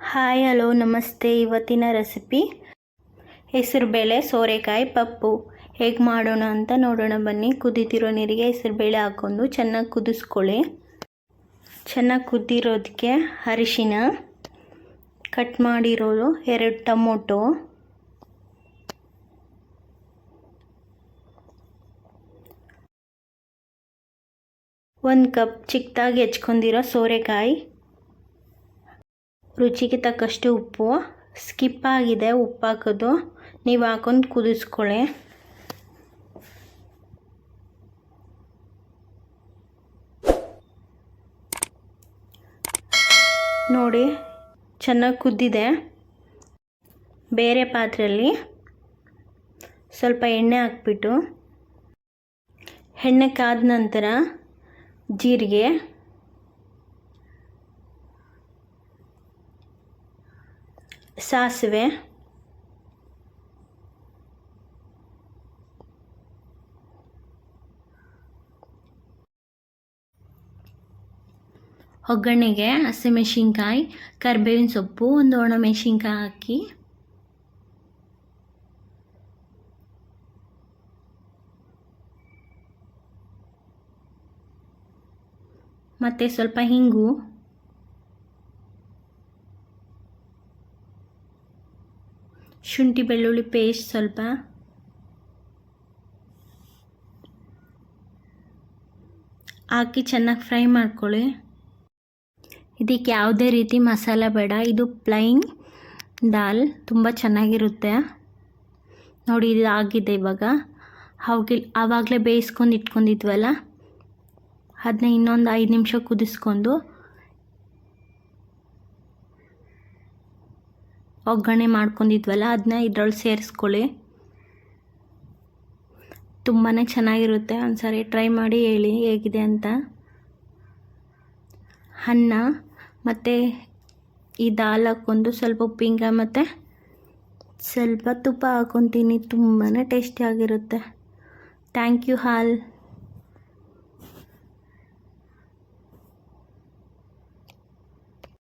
Hi, hello, ನಮಸ್ತೆ. ಇವತ್ತಿನ recipe ಹೆಸರುಬೇಳೆ ಸೋರೆಕಾಯಿ, ಪಪ್ಪು. ಹೇಗೆ ಮಾಡೋಣ ಅಂತ ನೋಡೋಣ ಬನ್ನಿ. ಕುದೀತಿರೋ ನೀರಿಗೆ ಹೆಸರುಬೇಳೆ ಹಾಕ್ಕೊಂಡು ಚೆನ್ನಾಗಿ ಕುದಿಸ್ಕೊಳ್ಳಿ. ಚೆನ್ನಾಗಿ ಕುದ್ದಿರೋದಕ್ಕೆ ಅರಿಶಿನ ಕಟ್ ಮಾಡಿರೋದು ಎರಡು ಟೊಮೊಟೊ. ಒಂದು ಕಪ್ ಚಿಕ್ಕದಾಗಿ ಹೆಚ್ಕೊಂಡಿರೋ ಸೋರೆಕಾಯಿ. ರುಚಿಗೆ ತಕ್ಕಷ್ಟು ಉಪ್ಪು. ಸ್ಕಿಪ್ ಆಗಿದೆ, ಉಪ್ಪು ಹಾಕೋದು. ನೀವು ಹಾಕೊಂಡು ಕುದಿಸ್ಕೊಳ್ಳಿ. ನೋಡಿ, ಚೆನ್ನಾಗಿ ಕುದ್ದಿದೆ. ಬೇರೆ ಪಾತ್ರೆಯಲ್ಲಿ ಸ್ವಲ್ಪ ಎಣ್ಣೆ ಹಾಕ್ಬಿಟ್ಟು, ಎಣ್ಣೆ ಕಾದ ನಂತರ ಜೀರಿಗೆ ಸಾಸಿವೆ ಒಗ್ಗರಣೆಗೆ ಹಸಿಮೆಣಸಿನ್ಕಾಯಿ ಕರಿಬೇವಿನ ಸೊಪ್ಪು ಒಂದು ಒಣಮೆಣಸಿನ್ಕಾಯಿ ಹಾಕಿ. ಮತ್ತು ಸ್ವಲ್ಪ ಹಿಂಗು. ಶುಂಠಿ ಬೆಳ್ಳುಳ್ಳಿ ಪೇಸ್ಟ್ ಸ್ವಲ್ಪ. ಹಾಕಿ ಚೆನ್ನಾಗಿ ಫ್ರೈ ಮಾಡ್ಕೊಳ್ಳಿ. ಇದಕ್ಕೆ ಯಾವುದೇ ರೀತಿ ಮಸಾಲ ಬೇಡ, ಇದು ಪ್ಲೈನ್ ದಾಲ್ ತುಂಬ ಚೆನ್ನಾಗಿರುತ್ತೆ. ನೋಡಿ, ಇದು ಆಗಿದೆ ಇವಾಗ. ಅವಾಗ ಆವಾಗಲೇ ಬೇಯಿಸ್ಕೊಂಡು ಇಟ್ಕೊಂಡಿದ್ವಲ್ಲ? ಅದನ್ನ ಇನ್ನೊಂದು ಐದು ನಿಮಿಷ ಕುದಿಸ್ಕೊಂಡು ಒಗ್ಗರಣೆ ಮಾಡ್ಕೊಂಡಿದ್ವಲ್ಲ ಅದನ್ನ ಇದ್ರೊಳಗೆ ಸೇರಿಸ್ಕೊಳ್ಳಿ. ತುಂಬಾ ಚೆನ್ನಾಗಿರುತ್ತೆ. ಒಂದ್ಸರಿ ಟ್ರೈ ಮಾಡಿ ಹೇಳಿ, ಹೇಗಿದೆ ಅಂತ. ಅನ್ನ ಮತ್ತು ಈ ದಾಲ್ ಹಾಕ್ಕೊಂಡು ಸ್ವಲ್ಪ ಉಪ್ಪಿಂಗ ಮತ್ತು ಸ್ವಲ್ಪ ತುಪ್ಪ ಹಾಕ್ಕೊತೀನಿ ತುಂಬಾ ಟೇಸ್ಟಿಯಾಗಿರುತ್ತೆ ಥ್ಯಾಂಕ್ ಯು ಹಾಲ್.